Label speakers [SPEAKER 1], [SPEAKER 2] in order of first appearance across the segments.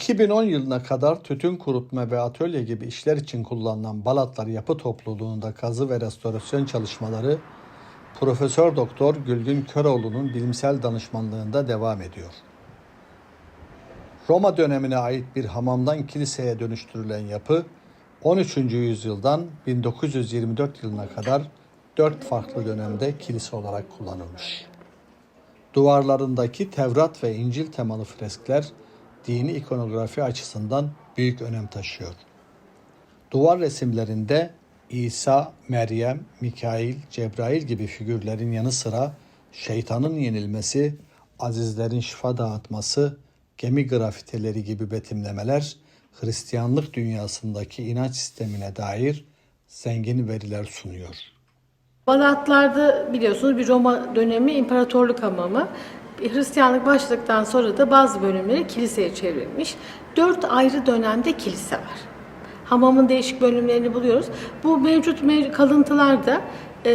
[SPEAKER 1] 2010 yılına kadar tütün kurutma ve atölye gibi işler için kullanılan Balatlar Yapı Topluluğu'nda kazı ve restorasyon çalışmaları Profesör Doktor Gülgün Köroğlu'nun bilimsel danışmanlığında devam ediyor. Roma dönemine ait bir hamamdan kiliseye dönüştürülen yapı 13. yüzyıldan 1924 yılına kadar dört farklı dönemde kilise olarak kullanılmış. Duvarlarındaki Tevrat ve İncil temalı freskler dini ikonografi açısından büyük önem taşıyor. Duvar resimlerinde İsa, Meryem, Mikail, Cebrail gibi figürlerin yanı sıra şeytanın yenilmesi, azizlerin şifa dağıtması, gemi grafiteleri gibi betimlemeler Hristiyanlık dünyasındaki inanç sistemine dair zengin veriler sunuyor.
[SPEAKER 2] Balatlar'da biliyorsunuz bir Roma dönemi imparatorluk hamamı. Hristiyanlık başladıktan sonra da bazı bölümleri kiliseye çevrilmiş. Dört ayrı dönemde kilise var. Hamamın değişik bölümlerini buluyoruz. Bu mevcut mev- kalıntılar da e,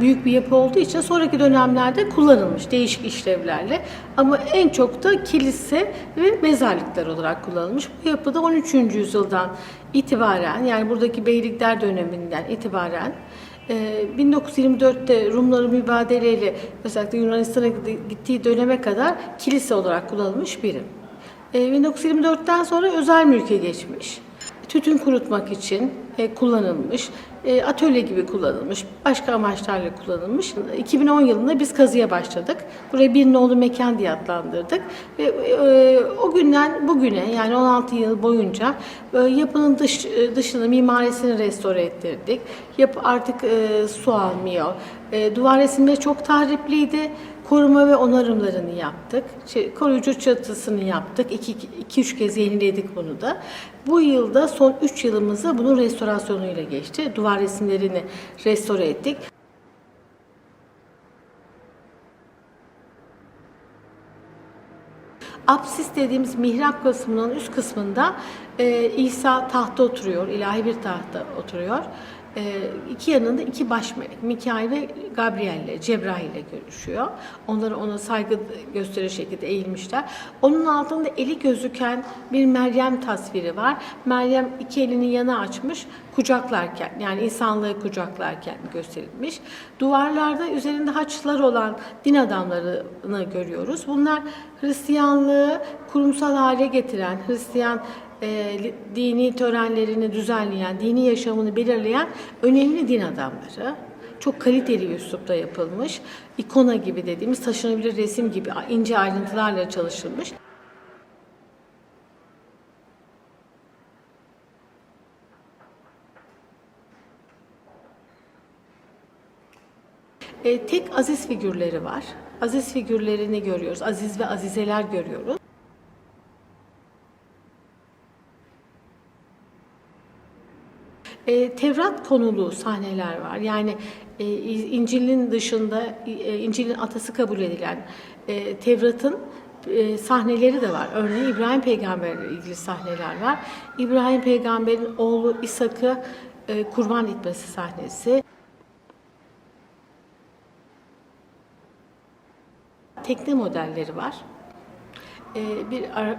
[SPEAKER 2] büyük bir yapı olduğu için sonraki dönemlerde kullanılmış değişik işlevlerle. Ama en çok da kilise ve mezarlıklar olarak kullanılmış. Bu yapıda 13. yüzyıldan itibaren yani buradaki beylikler döneminden itibaren 1924'te Rumların mübadeleyle özellikle Yunanistan'a gittiği döneme kadar kilise olarak kullanılmış birim. Ee, 1924'ten sonra özel mülke geçmiş. Tütün kurutmak için e, kullanılmış, e, atölye gibi kullanılmış, başka amaçlarla kullanılmış. 2010 yılında biz kazıya başladık. Burayı bir nolu mekan diye adlandırdık. Ve e, o günden bugüne yani 16 yıl boyunca e, yapının dış e, dışını, mimarisini restore ettirdik. Yapı artık e, su almıyor. E, duvar resimleri çok tahripliydi. Koruma ve onarımlarını yaptık. Şey, koruyucu çatısını yaptık. 2-3 kez yeniledik bunu da. Bu yılda son 3 yılımızı bunun restorasyonuyla geçti. Duvar resimlerini restore ettik. Apsis dediğimiz mihrap kısmının üst kısmında e, İsa tahta oturuyor, ilahi bir tahta oturuyor. E, iki yanında iki baş melek, Mikail ve Gabriel ile, Cebrail ile görüşüyor. Onları ona saygı gösterir şekilde eğilmişler. Onun altında eli gözüken bir Meryem tasviri var. Meryem iki elini yana açmış, kucaklarken yani insanlığı kucaklarken gösterilmiş. Duvarlarda üzerinde haçlar olan din adamlarını görüyoruz. Bunlar Hristiyanlığı kurumsal hale getiren, Hristiyan e, dini törenlerini düzenleyen, dini yaşamını belirleyen önemli din adamları. Çok kaliteli üslupta yapılmış, ikona gibi dediğimiz taşınabilir resim gibi ince ayrıntılarla çalışılmış. E, tek aziz figürleri var. Aziz figürlerini görüyoruz. Aziz ve azizeler görüyoruz. E, Tevrat konulu sahneler var. Yani e, İncil'in dışında, e, İncil'in atası kabul edilen e, Tevrat'ın e, sahneleri de var. Örneğin İbrahim Peygamberle ilgili sahneler var. İbrahim Peygamber'in oğlu İshak'ı e, kurban etmesi sahnesi. Tekne modelleri var. Ee, bir e,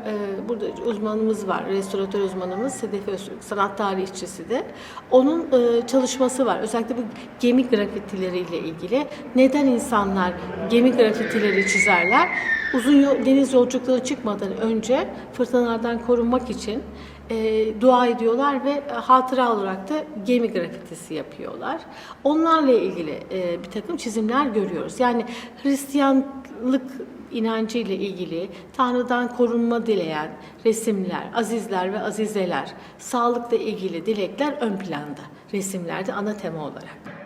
[SPEAKER 2] burada uzmanımız var, restoratör uzmanımız Sedef Öztürk, sanat tarihçisi de. Onun e, çalışması var. Özellikle bu gemi grafitileriyle ilgili. Neden insanlar gemi grafitileri çizerler? Uzun yol, deniz yolculukları çıkmadan önce fırtınalardan korunmak için e, dua ediyorlar ve hatıra olarak da gemi grafitisi yapıyorlar. Onlarla ilgili e, bir takım çizimler görüyoruz. Yani Hristiyanlık inancı ile ilgili Tanrı'dan korunma dileyen resimler, azizler ve azizeler, sağlıkla ilgili dilekler ön planda resimlerde ana tema olarak.